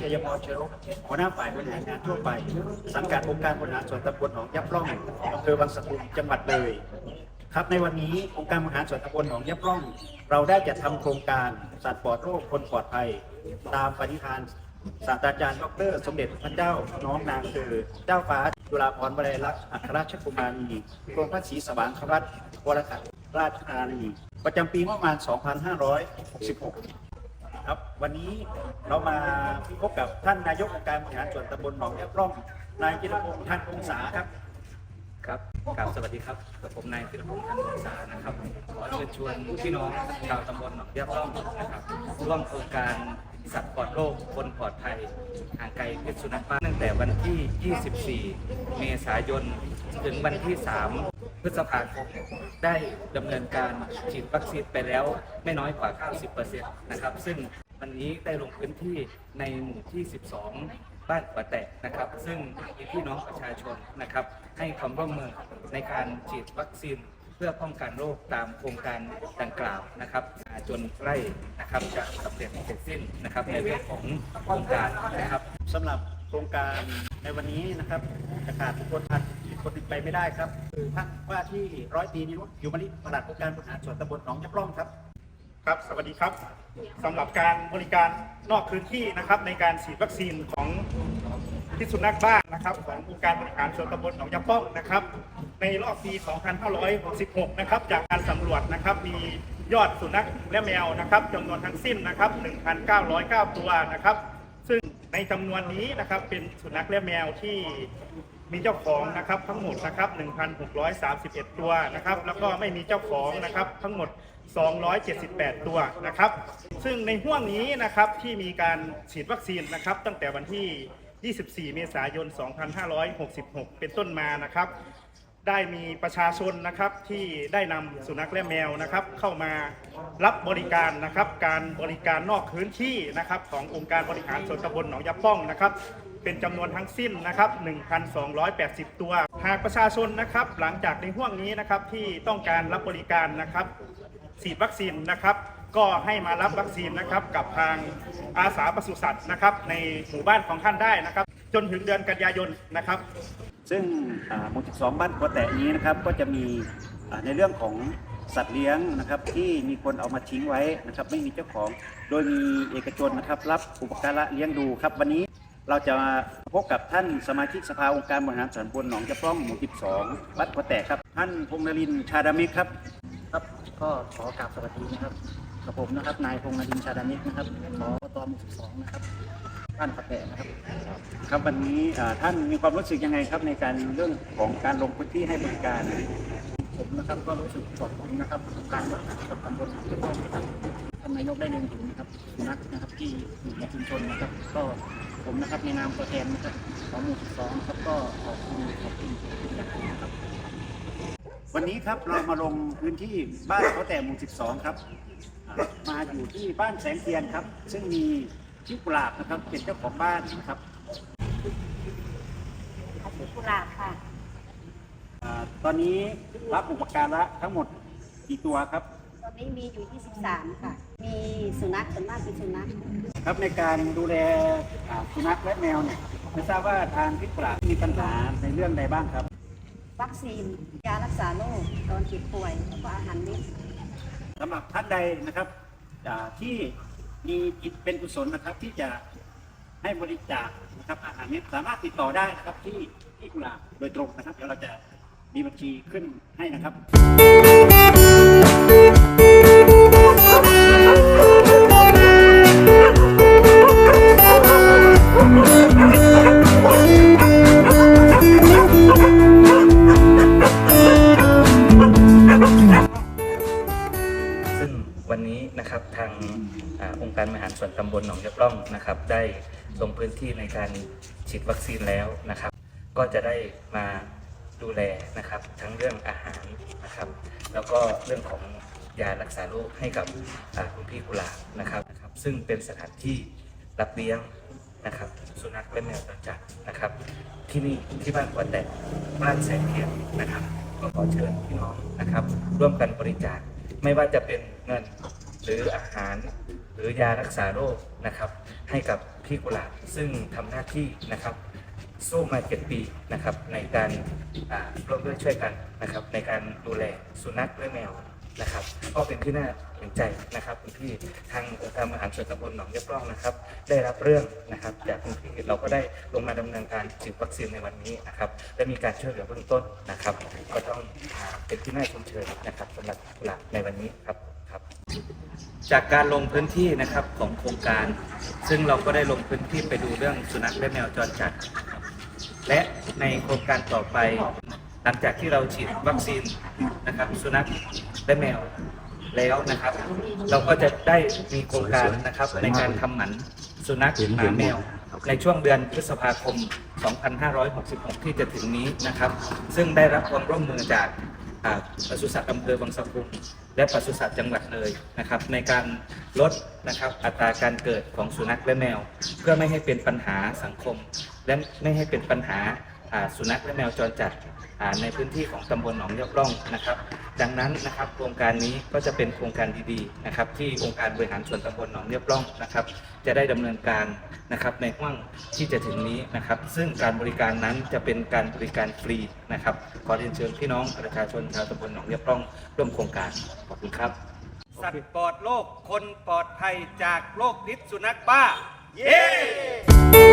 ชัยพรเชยรหัวหน้าฝ่ายบริหารงานทั่วไป สังกัดองค์การบริหารส่วนตำบลหนองยับร่องอำเภอบางสะพุงจังหวัดเลย ครับในวันนี้องค์การบริหารส่วนตำบลหนองยับร่อง เราได้จัดทำโครงการสัตว์ปลอดโรคคนปลอดภัย ตามปณิธานศาสตราจารย์ดร สมเด็จพระเจ้าน้องนางคือเจ้าฟ้าจุฬาภรณ์วลัยลักษณ์อัครราชกุมารีกรมพระศรีสว่างครัตวรคัตราชธานีประจำปีงบประมาณ 2566 ครับวันนี้เรามาพบกับท่านนายกองค์การบริหารส่วนตำบลหนองยับร่องนายจิรพงษ์ท่านองศาครับครับกราบสวัสดีครับกับผมนายพิรพงศ์ธันวงศานะครับขอเชิญชวนพี่น้องชาวตำบลหนองเรียบร่องนะครับร่วมโครงการสัตว์ปลอดโรคคนปลอดภัยห่างไกลพิษสุนัขบ้าตั้งแต่วันที่ 24 เมษายน ถึงวันที่3 พฤษภาคมได้ดำเนินการฉีดวัคซีนไปแล้วไม่น้อยกว่า 90%นะครับ ซึ่งวันนี้ได้ลงพื้นที่ในหมู่ที่ 12 บ้านปะแตะนะครับ ซึ่งมีพี่น้องประชาชนนะครับ ให้ความร่วมมือในการฉีดวัคซีนเพื่อป้องกันโรคตามโครงการดังกล่าวนะครับจนใกล้นะครับจะสำเร็จเสร็จสิ้นนะครับในเรื่องของโครงการนะครับสำหรับโครงการในวันนี้นะครับจะขาดบุคคลท่าน คนหนึ่งไปไม่ได้ครับ คือท่านว่าที่ร้อยตีนิรุตอยู่มณิปลัดองค์การบริหารส่วนตำบลหนองยับร่องครับ ครับ สวัสดีครับสำหรับการบริการนอกพื้นที่นะครับ ในการฉีดวัคซีนของพิษสุนัขบ้านะครับขององค์การบริหารส่วนตำบลหนองยาป้องนะครับ ในรอบปี 2566 นะครับ จากการสำรวจนะครับมียอดสุนัขและแมวนะครับจำนวนทั้งสิ้นนะครับ 1,909 ตัวนะครับ ซึ่งในจำนวนนี้นะครับเป็นสุนัขและแมวที่ มีเจ้าของนะครับทั้งหมดนะครับ 1,631 ตัวนะครับ แล้วก็ไม่มีเจ้าของนะครับทั้งหมด 278 ตัวนะครับ ซึ่งในห่วงนี้นะครับที่มีการฉีดวัคซีนนะครับ ตั้งแต่วันที่ 24 เมษายน 2566 เป็นต้นมานะครับ ได้มีประชาชนนะครับที่ได้นำสุนัขและแมวนะครับ เข้ามารับบริการนะครับ การบริการนอกพื้นที่นะครับ ขององค์การบริหารส่วนตำบลหนองยาป้องนะครับ เป็นจำนวนทั้งสิ้นนะครับ 1,280 ตัว หากประชาชนนะครับ หลังจากในห่วงนี้นะครับที่ต้องการรับบริการนะครับฉีดวัคซีนนะครับ ก็ให้มารับวัคซีนนะครับกับทางอาสาปศุสัตว์นะครับ ในหมู่บ้านของท่านได้นะครับ จนถึงเดือนกันยายนนะครับ ซึ่งอ่าหมู่12บ้านกัวแตะนี้นะครับก็จะมีอ่าในเรื่องของสัตว์เลี้ยงนะครับที่มีคนเอามาทิ้งไว้นะครับไม่มีเจ้าของ โดยมีเอกชนนะครับรับอุปการะเลี้ยงดูครับวันนี้ เราจะมาพบกับท่านสมาชิกสภาองค์การบริหารส่วนตำบลหนองจะป้องหมู่ 12บ้านกัวแตะครับ ท่านพงษ์นรินทร์ชาดามิตรครับ ครับก็ขอกราบสวัสดีนะครับกับผมนะครับ นายพงษ์นรินทร์ชาดามิตรนะครับขอตอหมู่ 12 นะครับบ้านกัวแตะนะครับ ครับวันนี้อ่าท่านมีความรู้สึกยังไงครับในการเรื่องของการลงพื้นที่ให้บริการ ผมนะครับก็รู้สึกขอบคุณนะครับการบริหารส่วนตำบลเจ้าของนะครับท่านนายกได้เล็งเห็นนะครับสุนัขนะครับที่อยู่ในชุมชนนะครับก็ ผมนะครับในนามตัวแทนนะครับของหมู่12นะครับก็ขอบคุณขอบคุณนะครับ วันนี้ครับเรามาลงพื้นที่บ้านเขาแต่หมู่ 12 ครับอ่ามาอยู่ที่บ้านแสงเทียนครับ ซึ่งมีชิกุหลาบนะครับเป็นเจ้าของบ้านนะครับอาชีพกุหลาบค่ะอ่าตอนนี้รับอุปการะทั้งหมดกี่ตัวครับตอ นนี้มีอยู่ 23 ค่ะ มีสุนัขส่วนมากเป็นสุนัข ครับในการดูแลอ่าสุนัขและแมวเนี่ยไม่ทราบว่าทางชิกุหลาบมีปัญหาในเรื่องใดบ้างครับ วัคซีน ยารักษาโรคตอนเจ็บป่วย แล้วก็อาหารเม็ด สำหรับท่านใดนะครับอ่าที่มีจิตเป็นกุศลนะครับ ที่จะให้บริจาคนะครับอาหารเม็ดสามารถติดต่อได้นะครับที่ที่กุหลาบโดยตรงนะครับ เดี๋ยวเราจะมีบัญชีขึ้นให้นะครับำบลหนองยะปล้องนะครับ ได้ลงพื้นที่ในการฉีดวัคซีนแล้วนะครับ ก็จะได้มาดูแลนะครับ ทั้งเรื่องอาหารนะครับ แล้วก็เรื่องของยารักษาโรคให้กับคุณพี่กุหลาบนะครับนะครับ ซึ่งเป็นสถานที่รับเลี้ยงนะครับ สุนัขและแมวจรจัดนะครับ ที่นี่ที่บ้านกวนแตะบ้านแสงเทียนนะครับก็ขอเชิญพี่น้องนะครับ ร่วมกันบริจาคไม่ว่าจะเป็นเงินหรืออาหาร รือยารักษาโรคนะครับ ให้กับพี่กุหลาบซึ่งทำหน้าที่นะครับสู้มาเจ็ดปีนะครับในการร่วมด้วยช่วยกันนะครับในการดูแลสุนัขและแมวนะครับก็เป็นที่น่าเห็นใจนะครับคุณพี่ทางองค์การบริหารส่วนตำบลหนองเยียบร่องนะครับ ได้รับเรื่องนะครับจากคุณพี่เราก็ได้ลงมาดำเนินการฉีดวัคซีนในวันนี้นะครับและมีการช่วยเหลือเบื้องต้นนะครับ ก็ต้องเป็นที่น่าชมเชยนะครับสำหรับกุหลาบในวันนี้ครับ จากการลงพื้นที่นะครับของโครงการ ซึ่งเราก็ได้ลงพื้นที่ไปดูเรื่องสุนัขและแมวจรจัด และในโครงการต่อไป หลังจากที่เราฉีดวัคซีนนะครับสุนัขและแมวแล้วนะครับ เราก็จะได้มีโครงการนะครับในการทำหมันสุนัขหมาแมวในช่วงเดือนพฤษภาคม 2566 ที่จะถึงนี้นะครับ ซึ่งได้รับความร่วมมือจาก ปศุสัตว์อำเภอบางสะพุงและปศุสัตว์จังหวัดเลยนะครับ ในการลดนะครับอัตราการเกิดของสุนัขและแมว เพื่อไม่ให้เป็นปัญหาสังคม และไม่ให้เป็นปัญหาอ่า สุนัขและแมวจรจัดในพื้นที่ของตำบลหนองยอกร่องนะครับ ดังนั้นนะครับโครงการนี้ก็จะเป็นโครงการดีๆนะครับที่องค์การบริหารส่วนตำบลหนองเรียบร่องนะครับ จะได้ดำเนินการนะครับในห่วงที่จะถึงนี้นะครับ ซึ่งการบริการนั้นจะเป็นการบริการฟรีนะครับขอเรียนเชิญพี่น้องประชาชนชาวตำบลหนองเรียบร่องร่วมโครงการขอบคุณครับสัตว์ปลอดโรคคนปลอดภัยจากโรคพิษสุนัขบ้า เย้